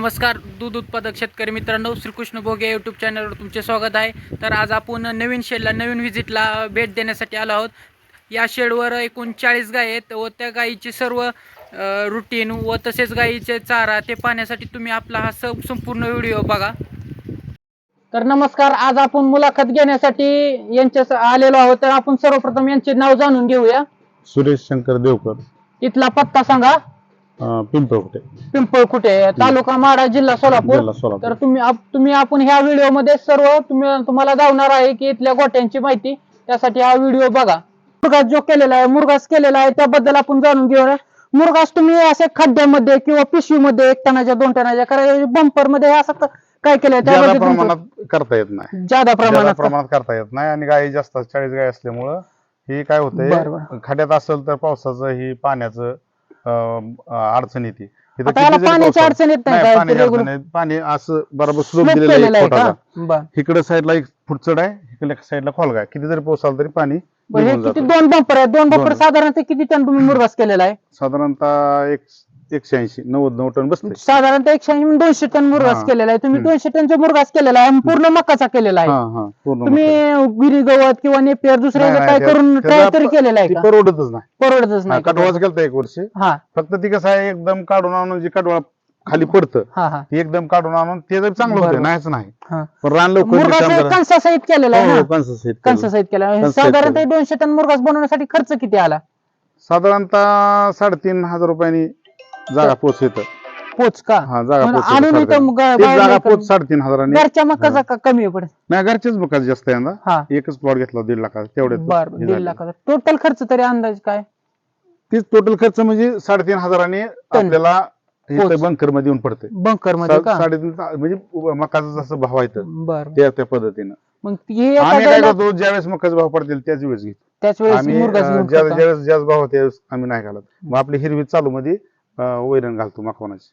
नमस्कार दूध उत्पादक शेतकरी मित्रांनो श्रीकृष्ण भोगे यूट्यूब चॅनलवर तुमचे स्वागत आहे. तर आज आपण नवीन शेडला नवीन व्हिजिटला भेट देण्यासाठी आलो आहोत. या शेडवर एकूण चाळीस गायी आहेत व त्या गायीची सर्व रुटीन व तसेच गायीचे चारा ते पाहण्यासाठी तुम्ही आपला हा संपूर्ण व्हिडिओ बघा. तर नमस्कार आज आपण मुलाखत घेण्यासाठी यांच्या आलेलो आहोत. तर आपण सर्वप्रथम यांचे नाव जाणून घेऊया. सुरेश शंकर देवकर. इथला पत्ता सांगा. पिंपळकुटे. पिंपळ कुठे तालुका माडा जिल्हा सोलापूर. जिल्हा सोलापूर. तर तुम्ही आप- तुम्ही आपण ह्या व्हिडिओमध्ये सर्व तुम्ही तुम्हाला दावणार आहे की इथल्या गोट्यांची माहिती. त्यासाठी हा व्हिडिओ बघा. मुरगास जो केलेला आहे मुरगास केलेला आहे त्याबद्दल आपण जाणून घेऊया. मुरगास तुम्ही असे खड्ड्यामध्ये किंवा पिशवीमध्ये एक टनाच्या दोन टनाच्या कारण बंपरमध्ये हे असं क- काय केलंय? ज्यादा त्याबद्दल तुमचं- प्रमाणात करता येत नाही. ज्यादा ज्यादा प्रमाणात प्रमाणात करता येत नाही आणि गायी जास्त चाळीस गाय असल्यामुळं ही काय बरं, होतंय खड्यात असेल तर पावसाचं ही पाण्याचं अडचण येते इथं आता याला किती जरी पाण्याची पाऊस अडचण येत नाही नाही, का? पाण्याची ते अडचण regular- नाही. पाणी असं बरोबर स्लोप slope दिलेलं केलेलं आहे आहे बरं इकडे साईडला एक फूट चढ आहे इकडे साईडला खोलगा आहे किती जरी पाऊस आला तरी पाणी बरं, हे निघून किती जातं. दोन बंपर आहेत दोन बंपर दोन. साधारणतः किती टन तुम्ही मुरगास केलेला आहे साधारणतः एक एकशे ऐंशी नव्वद नऊ टन बसते साधारणतः एकशे ऐंशी दोनशे टन मुरगास हा. केलेला आहे तुम्ही हम्म. दोनशे टनचा मुरगास केलेला आहे आणि पूर्ण मकाचा केलेला आहे हा हा पूर्ण तुम्ही. गिरी गवत किंवा नेपियर दुसऱ्या नाही, काय नाही, करून ट्राय तरी केलेला आहे ती का परवडतच नाही परवडतच नाही का? कटवाच केलं एक वर्ष हा फक्त ती कसं आहे एकदम काढून आणून जे कडवा खाली पडतं हा हा ती एकदम काढून आणून ते जर चांगलं बरोबर. होतं नाहीच नाही हा पण रान लवकर मुरगास करा. कणसासहित केलेला आहे हो, ना कणसाचं शेत केलं. कणसासहित केला आहे. कणसासहित साधारणतः. दोनशे टन मुरगास बनवण्यासाठी खर्च किती आला साधारणतः साडेतीन हजार रुपयांनी जागा पोच येत पोच का? हा जागा पोच येतं आणून. मग तीच बाहेर जागा नाही पोच? साडेतीन हजारांनी. घरच्या मकाचा का कमी पडेल नाही घरचेच मग जास्त आहे यंदा हा. एकच प्लॉट घेतला दीड लाखाचा. बर हे दीड. लाखाचा. टोटल खर्च तरी अंदाज काय? तीच टोटल खर्च म्हणजे साडेतीन हजारांनी आपल्याला पोच. बंकरमध्ये येऊन पडते बंकरमध्ये का? साडेतीन म्हणजे मकाचा जसं भाव आहे तर बर. त्या त्या पद्धतीनं. मग हे आम्ही काय एखाद्याला करतो ज्यावेळेस मकाचे भाव पडतील त्याच वेळेस घेतो. त्याच वेळेस आम्ही अं, घेऊन ज्या- खाता. ज्यावेळेस जास्त भाव त्यावेळेस आम्ही नाही घालत. मग आपली हिरवी चालू मध्ये वैरण घालतो मकवानाची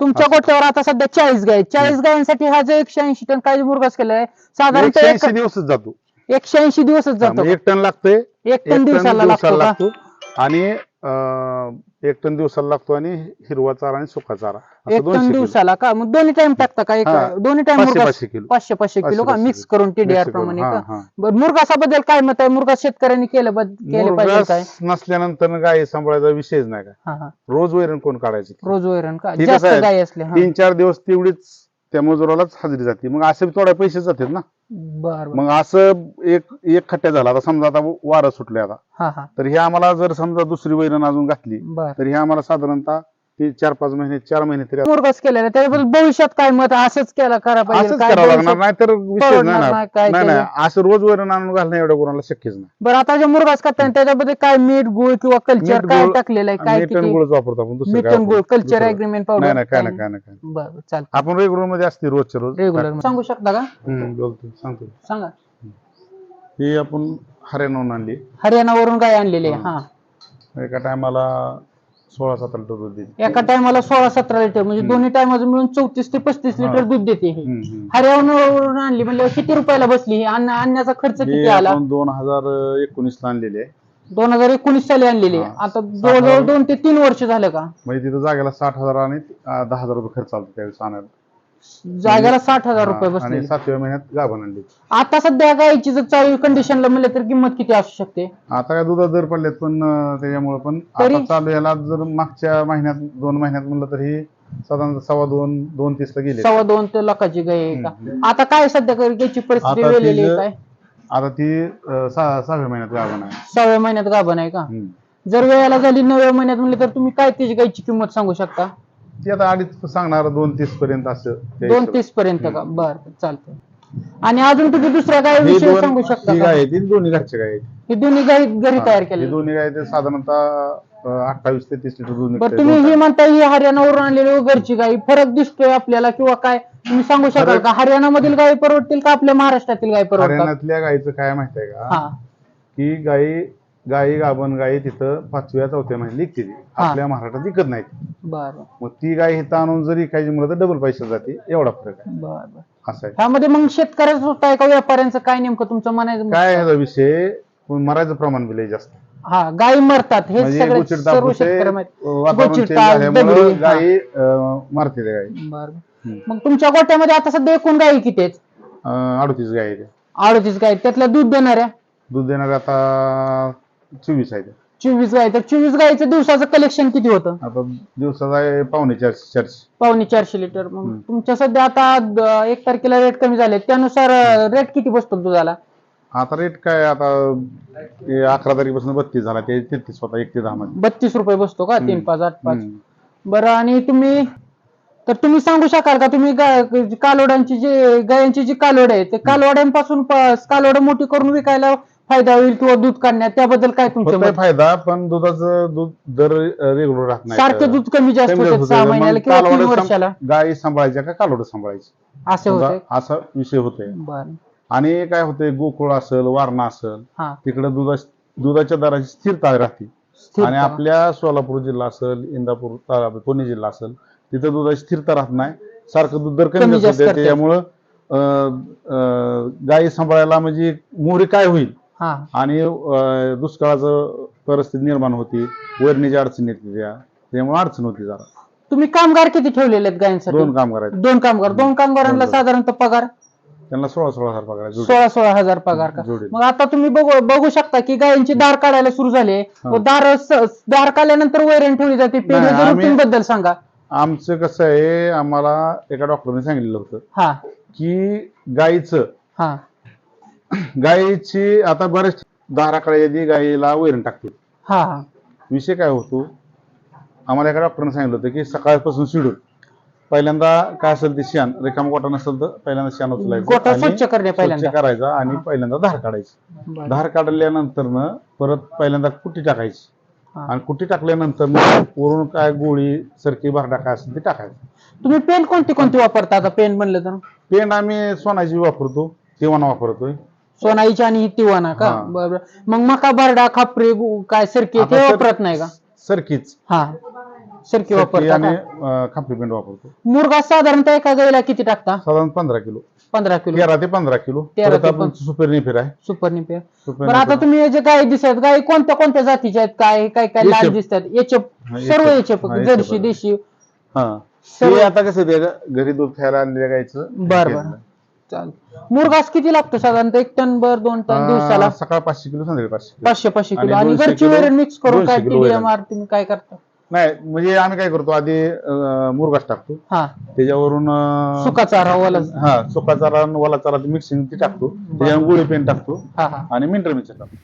तुमच्या. गोठ्यावर आता सध्या चाळीस गाय चाळीस गायांसाठी हा जो एकशे ऐंशी टन काय मुरगास केलाय एकशे साधारणतः ऐंशी दिवसच जातो. एकशे ऐंशी दिवसच जातो. एक टन लागतोय. एक टन दिवसाला लागतो का? लागतो. आणि अं, एक टन दिवसाला लागतो आणि हिरवा चारा आणि सुका चारा. असं एक टन किलो. दिवसाला का? मग दोन्ही टाइम टाकता का? एक हा. दोन्ही टाइम पाचशे मुरगास पाचशे किलो. पाचशे पाचशे किलो का? पाचशे मिक्स करून टीडीआर मिक्स करून, प्रमाणे हा, का? हा. बरं काय मत आहे? मुरगास शेतकऱ्यांनी केलं बद- केलं पाहिजे काय? मुरघास नसल्यानंतर गाय सांभाळायचा विषयच नाही का? हा हा. रोज वैरण कोण काढायची? रोज वैरण का? ठीक जास्त. गाय असले हा. तीन चार दिवस तेवढीच त्या मजुरालाच हजेरी जाते. मग असे थोडे पैसे जातात ना. बर बर. मग असं एक एक खट्ट्या झाला. आता समजा आता वारं सुटले आता. हा हा. तर हे आम्हाला जर समजा दुसरी वैरण अजून घातली बर. तर हे आम्हाला साधारणतः ते चार पाच महिने चार महिने तरी मुरगास केलेला आहे. त्याच्याबद्दल भविष्यात काय मत? असंच केला करा पाहिजे. असंच काय करावं लागणार भविष्यात- नाही तर विषय परवडणार नाही नाही, ना काय नाही नाही केलं? असं रोज वैरण आणून घालणं एवढं कोणाला शक्यच नाही. बरं आता जे मुरगास करताय त्याच्यामध्ये काय मीठ गुळ किंवा कल्चर मीठ, काय गुळ, टाकलेलं आहे? काय किती? गुळच वापरतो आपण दुसरं मीठ काय आणि गुळ वापरतो? कल्चर दुसरं- अग्रीमेंट नाही पावडर. नाही काय नाही काय नाही काय नाही. बरं चालतं आपण रेग्युलरमध्ये असते रोजच्या रोज. रेग्युलर सांगू शकता का? हम्म, बोलतो सांगतो. सांगा. ही आपण हरियाणाहून आणली. हरियाणावरून गाय आणलेली आहे हा. एका टायमाला सोळा सतरा लिटर दूध देते. एका टायमाला सोळा सतरा लिटर म्हणजे दोन्ही टायमाचं मिळून चौतीस ते पस्तीस हा. लिटर दूध देते ही. हम्म, हम्म. हरियाणावरून आणली म्हणजे किती रुपयाला बसली ही? अन्न आणण्याचा खर्च ही किती आला? आपण दोन हजार एकोणीस ला आणलेली. आहे दोन हजार एकोणीस साली आणलेली. आहे. हा. आता जवळजवळ दोन ते तीन वर्ष झालं का? म्हणजे तिथं जागेला साठ हजार आणि अं, दहा हजार रुपये खर्च आला त्यावेळेस आणायला. जागेला साठ हजार रुपये हा, आणि बसले सातव्या महिन्यात गाभण आणली आता सध्या गायची जर चालू कंडिशनला म्हणलं तर किंमत किती असू शकते? आता काय दुधात दर पडलेत पण अं, त्याच्यामुळे पण. तरी? चालू याला जर मागच्या महिन्यात दोन महिन्यात म्हणलं तर ही साधारण सव्वा दोन दोन तीस ला गेले. सव्वा दोन ते लाखाची गाय आहे का. आता काय सध्या गायची परिस्थिती आता आहे तिचं- काय? आता ती अं, सहा सहाव्या महिन्यात गाभण आहे. सहाव्या महिन्यात गाभण आहे का? हम्म. जर वेळेला झाली नवव्या महिन्यात म्हणलं तर तुम्ही काय त्याची गायची किंमत सांगू शकता? ती आता अडीच सांगणार दोन तीस पर्यंत असं त्या दोन हिशोबाने. तीस पर्यंत का? बर चालतंय. आणि अजून तुम्ही दुसऱ्या गाय ही विषयी दोन सांगू शकता ही का? गाय आहे, ती दोन्ही घरच्या गाय आहेत. ही दोन्ही गाय घरी तयार ही केली दोन्ही गाय ते साधारणतः अठ्ठावीस ते तीस लिटर दूध बरं निघतंय तुम्ही दोन ही. म्हणता ही हरियाणावरून आणलेली घरची गाय. फरक दिसतोय आपल्याला किंवा काय? तुम्ही सांगू शकाल फरक- का? हरियाणामधील गाय परवडतील का? आपल्या महाराष्ट्रातील गाय परवडतात? हरियाणातल्या गायीचं काय माहीत आहे का? हा. की गायी गायी गाभण गायी तिथं पाचव्या चौथ्या महिन्यात निघते ती. आपल्या महाराष्ट्रात विकत नाहीत बर. मग ती गाय इथं आणून जरी खायची म्हणलं तर डबल पैसे जाते. एवढा फरक आहे. बर बर. असं आहे. ह्यामध्ये मग शेतकऱ्याचं होत आहे का? व्यापाऱ्यांचं काय नेमकं तुमचं म्हणायचं? काय ह्याचा विषय? पण मरायचं प्रमाण बी लय जास्त हा गायी मरतात. हे म्हणजे सगळे सर्व माहीत. वातावरण झाल्यामुळं दगडी. गायी अं, मारते त्या गायी बरं. हम्म. मग तुमच्या गोट्यामध्ये आता सध्या एकूण गायी किती आहेत? अडतीस गायी आहेत. अडतीस गायी त्यातल्या दूध देणाऱ्या? दूध देणारे आता चोवीस आहेत चोवीस गायी तर चोवीस गायीचं दिवसाचं कलेक्शन किती होतं? आता दिवसाचा आहे पावणे चारशे चारशे. पावणे चारशे लिटर मग हम्म. तुमच्या सध्या आता द- एक तारखेला रेट कमी झाले. त्यानुसार रेट किती बसतो दुधाला आता रेट काय आता ते अकरा तारखेपासून बत्तीस झाला. ते तेहतीस होता एक ते दहा मध्ये बत्तीस रुपये बसतो का? तीन हम्म. पाच आठ पाच. हम्म. बरं आणि तुम्ही तर तुम्ही सांगू शकाल का? तुम्ही गा- कालोडांची जे गायांची जी कालोड आहे ते कालवड्यांपासून प- कालोड मोठी करून विकायला फायदा होईल किंवा दूध काढण्यात? त्याबद्दल काय तुमचं होतोय मत? फायदा पण दुधाचं दूध दर रेग्युलर राहत नाही. सारखे दूध कमी जास्त कमी जास्त होते. सहा. महिन्याला किंवा तीन कालवड वर्षाला? गायी सांभाळायच्या का कालोड सांभाळायची? असे होते समजा असा विषय होतोय. बरं. आणि काय होतंय? गोकुळ असेल वारणा असेल हा. तिकडे दुधा दुधाच्या दराची स्थिरता राहते. आणि आपल्या सोलापूर जिल्हा असेल इंदापूर पुणे जिल्हा असेल तिथं दुधाची स्थिरता राहत नाही. सारखं दूध दर कमी कमी जास्त जास्त होते करते. त्यामुळं अं, अं, गायी सांभाळायला म्हणजे मोहरी काय होईल? हा. आणि अं, दुष्काळाचं परिस्थिती निर्माण होती. वरणीची अडचण येते त्या त्यामुळे अडचण होती जरा. तुम्ही कामगार किती ठेवलेले आहेत गायांसाठी? दोन काम करायचे दोन कामगार. दोन कामगारांना दोन. साधारणतः पगार? त्यांना सोळा सोळा हजार पगार आहे जोडी. सोळा सोळा हजार पगार का? जोडीला. मग आता तुम्ही बघू बघू शकता की गायींची दार काढायला सुरू झाले. व दार स- दार काढल्यानंतर वैरण ठेवली जाते. पेढीच्या आम्ही- रुटीन बद्दल सांगा. आमचं कसं आहे आम्हाला एका डॉक्टरने सांगितलं होतं हा. की गाईचं हा. गायीची आता बरेच दाराकडे आधी गायीला वैरण टाकते. हा. हा विषय काय होतो? आम्हाला एका डॉक्टरने सांगितलं होतं की सकाळपासून शिडून पहिल्यांदा काय असेल ते शेण रिकाम गोटा नसेल तर पहिल्यांदा उचलायचं गोठा आणि स्वच्छ करणे पहिल्यांदा. करायचा आणि पहिल्यांदा धार काढायची. बरं. धार काढल्यानंतर न परत पहिल्यांदा कुट्टी टाकायची. हा. आणि कुट्टी टाकल्यानंतर मग वरून काय गोळी सरकी भरडा काय असेल ते टाकायचं. तुम्ही पेन कोणती कोणती वापरता? आता पेन म्हणलं तर? पेन आम्ही सोनाची वापरतो किंवा वापरतोय. सोनाईची आणि तिवाना का? हा. बरोबर मग मका भरडा खापरे गु- काय सरकी आता ते सर- वापरत नाही का? सरकीच. हा. सरकी सरकी वापरता आणि का? अं, खापरी वापरतो. मुरगा साधारणतः एका गाईला किती टाकता? साधारण पंधरा किलो. पंधरा किलो. तेरा ते पंधरा किलो. तेरा परत ते आपण आहे. सुपर बरं आता. तुम्ही हे जे गाय दिसत गाय कोणत्या कोणत्या जातीच्या आहेत? काय काय काय लाल. दिसतात? हा, सर्व हा, जर्सी आहे. देशी. हा. सर्व- ते आता कसं ते घरी दूध खायला आणलेल्या गायचं बर बर. घेतलं. चाल. मुरगास किती लागतो साधारणतः? एक टन बर दोन टन अं, दिवसाला? सकाळ पाचशे किलो संध्याकाळी पाचशे किलो. पाचशे पाचशे आणि किलो. आणि दोनशे घरची किलो- वैरण मिक्स करून काय किलो टीडीएम वैरण. आर तुम्ही काय करता? नाही म्हणजे आम्ही काय करतो आधी अं, मुरघास टाकतो. हा. त्याच्यावरून अं, सुका चारा वाला हा सुका चारा आणि ओला चारा मिक्सिंग ती टाकतो. त्याच्यावर गुळी पेन टाकतो. हा हा. आणि मिनरल मिक्सर टाकतो.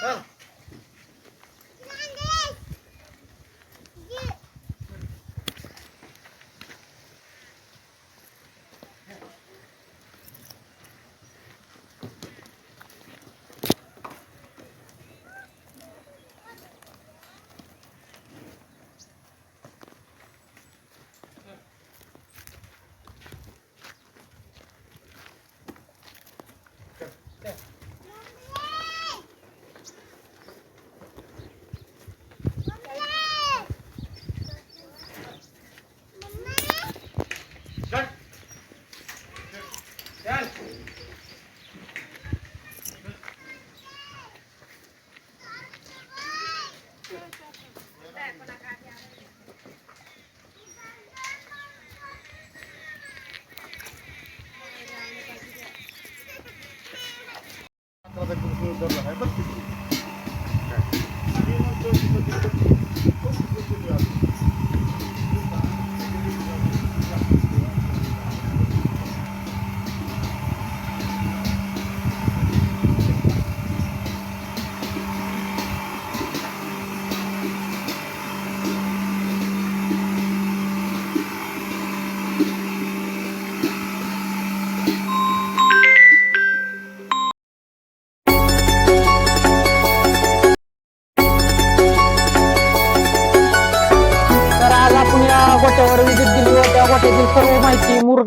Huh? Nanti 入还不低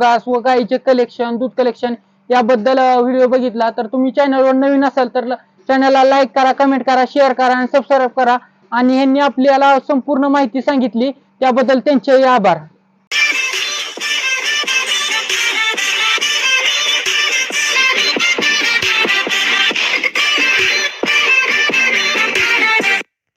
माहिती व गाईचे कलेक्शन दूध कलेक्शन याबद्दल व्हिडिओ बघितला. तर तुम्ही चॅनलवर नवीन असाल तर चॅनलला लाईक करा कमेंट करा शेअर करा आणि सबस्क्राईब करा. आणि यांनी आपल्याला संपूर्ण माहिती सांगितली. त्याबद्दल त्यांचेही आभार.